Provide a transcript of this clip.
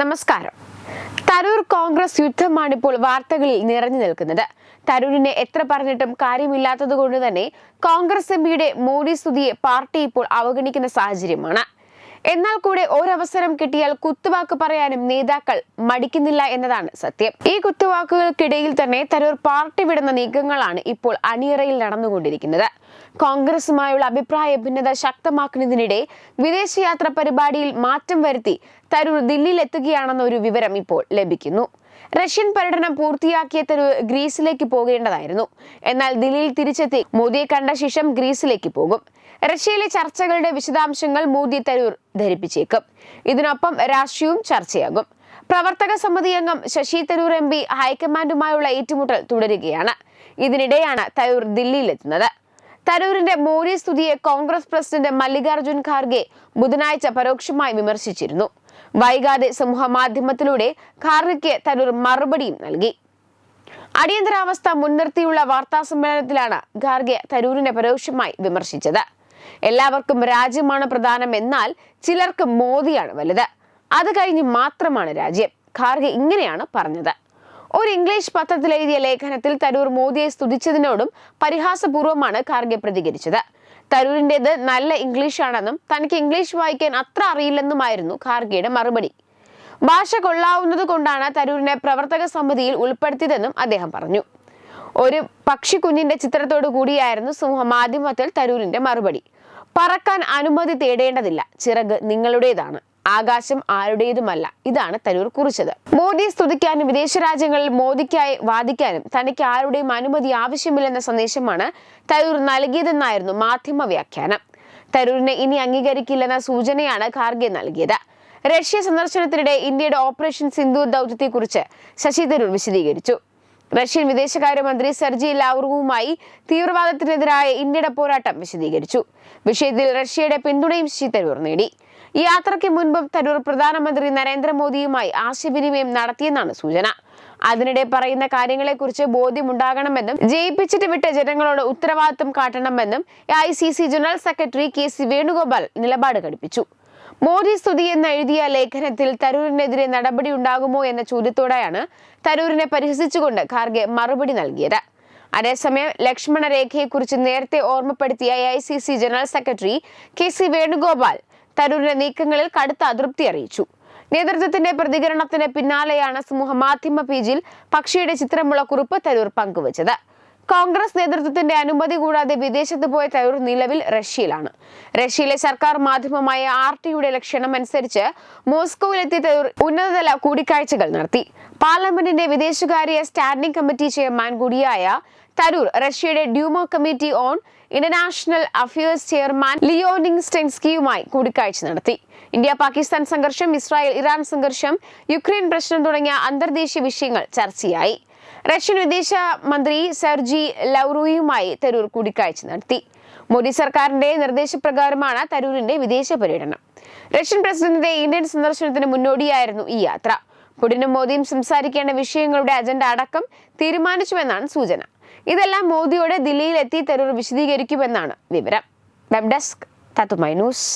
നമസ്കാരം. തരൂർ കോൺഗ്രസ് യുദ്ധമാണ് ഇപ്പോൾ വാർത്തകളിൽ നിറഞ്ഞു നിൽക്കുന്നത്. തരൂരിനെ എത്ര പറഞ്ഞിട്ടും കാര്യമില്ലാത്തത് കൊണ്ട് തന്നെ കോൺഗ്രസ് എംപിയുടെ മോഡി സ്തുതിയെ പാർട്ടി ഇപ്പോൾ അവഗണിക്കുന്ന സാഹചര്യമാണ്. എന്നാൽ കൂടെ ഒരവസരം കിട്ടിയാൽ കുത്തുവാക്ക് പറയാനും നേതാക്കൾ മടിക്കുന്നില്ല എന്നതാണ് സത്യം. ഈ കുത്തുവാക്കുകൾക്കിടയിൽ തന്നെ തരൂർ പാർട്ടി വിടുന്ന നീക്കങ്ങളാണ് ഇപ്പോൾ അണിയറയിൽ നടന്നുകൊണ്ടിരിക്കുന്നത്. കോൺഗ്രസുമായുള്ള അഭിപ്രായ ഭിന്നത ശക്തമാക്കുന്നതിനിടെ വിദേശയാത്ര പരിപാടിയിൽ മാറ്റം വരുത്തി തരൂർ ദില്ലിയിൽ എത്തുകയാണെന്ന ഒരു വിവരം ഇപ്പോൾ ലഭിക്കുന്നു. റഷ്യൻ പര്യടനം പൂർത്തിയാക്കിയ ഗ്രീസിലേക്ക് പോകേണ്ടതായിരുന്നു. എന്നാൽ ദില്ലിയിൽ തിരിച്ചെത്തി മോദിയെ കണ്ട ശേഷം ഗ്രീസിലേക്ക് പോകും. റഷ്യയിലെ ചർച്ചകളുടെ വിശദാംശങ്ങൾ മോദി തരൂർ ധരിപ്പിച്ചേക്കും. ഇതിനൊപ്പം രാഷ്ട്രീയവും ചർച്ചയാകും. പ്രവർത്തക സമിതി അംഗം ശശി തരൂർ എം പി ഹൈക്കമാൻഡുമായുള്ള ഏറ്റുമുട്ടൽ തുടരുകയാണ്. ഇതിനിടെയാണ് തരൂർ ദില്ലിയിലെത്തുന്നത്. തരൂരിന്റെ മോഡി സ്തുതിയെ കോൺഗ്രസ് പ്രസിഡന്റ് മല്ലികാർജുൻ ഖാർഗെ ബുധനാഴ്ച പരോക്ഷമായി വിമർശിച്ചിരുന്നു. വൈകാതെ സമൂഹമാധ്യമത്തിലൂടെ ഖാർഗെക്ക് തരൂർ മറുപടിയും നൽകി. അടിയന്തരാവസ്ഥ മുൻനിർത്തിയുള്ള വാർത്താ സമ്മേളനത്തിലാണ് ഖാർഗെ തരൂരിനെ പരോക്ഷമായി വിമർശിച്ചത്. എല്ലാവർക്കും രാജ്യമാണ് പ്രധാനം എന്നാൽ ചിലർക്ക് മോദിയാണ് വലുത്. അത് കഴിഞ്ഞ് മാത്രമാണ് രാജ്യം. ഖാർഗെ ഇങ്ങനെയാണ് പറഞ്ഞത്. ഒരു ഇംഗ്ലീഷ് പത്രത്തിൽ എഴുതിയ ലേഖനത്തിൽ തരൂർ മോദിയെ സ്തുതിച്ചതിനോടും പരിഹാസപൂർവമാണ് ഖാർഗെ പ്രതികരിച്ചത്. തരൂരിന്റെത് നല്ല ഇംഗ്ലീഷാണെന്നും തനിക്ക് ഇംഗ്ലീഷ് വായിക്കാൻ അത്ര അറിയില്ലെന്നുമായിരുന്നു ഖാർഗെയുടെ മറുപടി. ഭാഷ കൊള്ളാവുന്നത് കൊണ്ടാണ് തരൂരിനെ പ്രവർത്തക സമിതിയിൽ ഉൾപ്പെടുത്തിയതെന്നും അദ്ദേഹം പറഞ്ഞു. ഒരു പക്ഷിക്കുഞ്ഞിന്റെ ചിത്രത്തോടു കൂടിയായിരുന്നു സമൂഹ മാധ്യമത്തിൽ തരൂരിന്റെ മറുപടി. പറക്കാൻ അനുമതി തേടേണ്ടതില്ല. ചിറക് നിങ്ങളുടേതാണ്. ആകാശം ആരുടേതുമല്ല. ഇതാണ് തരൂർ കുറിച്ചത്. മോദിയെ സ്തുതിക്കാനും വിദേശ രാജ്യങ്ങളിൽ മോദിക്കായി വാദിക്കാനും തനിക്ക് ആരുടെയും അനുമതി ആവശ്യമില്ലെന്ന സന്ദേശമാണ് തരൂർ നൽകിയതെന്നായിരുന്നു മാധ്യമ വ്യാഖ്യാനം. തരൂരിനെ ഇനി അംഗീകരിക്കില്ലെന്ന സൂചനയാണ് ഖാർഗെ നൽകിയത്. റഷ്യ സന്ദർശനത്തിനിടെ ഇന്ത്യയുടെ ഓപ്പറേഷൻ സിന്ധു ദൗത്യത്തെക്കുറിച്ച് ശശി തരൂർ വിശദീകരിച്ചു. റഷ്യൻ വിദേശകാര്യമന്ത്രി സെർജി ലാവ്റുവുമായി തീവ്രവാദത്തിനെതിരായ ഇന്ത്യയുടെ പോരാട്ടം വിശദീകരിച്ചു. വിഷയത്തിൽ റഷ്യയുടെ പിന്തുണയും ശശി തരൂർ നേടി. ഈ യാത്രയ്ക്ക് മുൻപ് തരൂർ പ്രധാനമന്ത്രി നരേന്ദ്രമോദിയുമായി ആശയവിനിമയം നടത്തിയെന്നാണ് സൂചന. അതിനിടെ പറയുന്ന കാര്യങ്ങളെക്കുറിച്ച് ബോധ്യമുണ്ടാകണമെന്നും ജയിപ്പിച്ചിട്ട് വിട്ട ജനങ്ങളോട് ഉത്തരവാദിത്വം കാട്ടണമെന്നും I C C general secretary K C Venugopal നിലപാട് ഘടിപ്പിച്ചു. മോദി സ്തുതി എന്ന് എഴുതിയ ലേഖനത്തിൽ തരൂരിനെതിരെ നടപടി ഉണ്ടാകുമോ എന്ന ചോദ്യത്തോടെയാണ് തരൂരിനെ പരിഹസിച്ചുകൊണ്ട് ഖാർഗെ മറുപടി നൽകിയത്. അതേസമയം ലക്ഷ്മണ രേഖയെക്കുറിച്ച് നേരത്തെ ഓർമ്മപ്പെടുത്തിയ A I C C general secretary K C Venugopal തരൂരിന്റെ നീക്കങ്ങളിൽ കടുത്ത അതൃപ്തി അറിയിച്ചു. നേതൃത്വത്തിന്റെ പ്രതികരണത്തിന് പിന്നാലെയാണ് സമൂഹ മാധ്യമ പേജിൽ പക്ഷിയുടെ ചിത്രമുള്ള കുറിപ്പ് തരൂർ പങ്കുവച്ചത്. കോൺഗ്രസ് നേതൃത്വത്തിന്റെ അനുമതി കൂടാതെ വിദേശത്ത് പോയ തരൂർ നിലവിൽ റഷ്യയിലാണ്. റഷ്യയിലെ സർക്കാർ മാധ്യമമായ ആർ ടിയുടെ ലക്ഷണം അനുസരിച്ച് മോസ്കോയിലെത്തിയ തരൂർ ഉന്നതതല കൂടിക്കാഴ്ചകൾ നടത്തി. പാർലമെന്റിന്റെ വിദേശകാര്യ സ്റ്റാൻഡിംഗ് കമ്മിറ്റി ചെയർമാൻ കൂടിയായ തരൂർ റഷ്യയുടെ Duma committee on international affairs chairman Leonid സ്റ്റെൻസ്കിയുമായി കൂടിക്കാഴ്ച നടത്തി. ഇന്ത്യ പാകിസ്ഥാൻ സംഘർഷം ഇസ്രായേൽ ഇറാൻ സംഘർഷം യുക്രൈൻ പ്രശ്നം തുടങ്ങിയ അന്തർദേശീയ വിഷയങ്ങൾ ചർച്ചയായി. റഷ്യൻ വിദേശ മന്ത്രി സെർജി ലൗറുയുമായി തരൂർ കൂടിക്കാഴ്ച നടത്തി. മോദി സർക്കാരിന്റെ നിർദ്ദേശപ്രകാരമാണ് തരൂരിന്റെ വിദേശ പര്യടനം. റഷ്യൻ പ്രസിഡന്റിന്റെ ഇന്ത്യൻ സന്ദർശനത്തിന് മുന്നോടിയായിരുന്നു ഈ യാത്ര. പുടിനും മോദിയും സംസാരിക്കേണ്ട വിഷയങ്ങളുടെ അജണ്ട അടക്കം തീരുമാനിച്ചുവെന്നാണ് സൂചന. ഇതെല്ലാം മോദിയോട് ദില്ലിയിലെത്തി തരൂർ വിശദീകരിക്കുമെന്നാണ് വിവരം. വെബ് ഡെസ്ക് തത്തുമൈ ന്യൂസ്.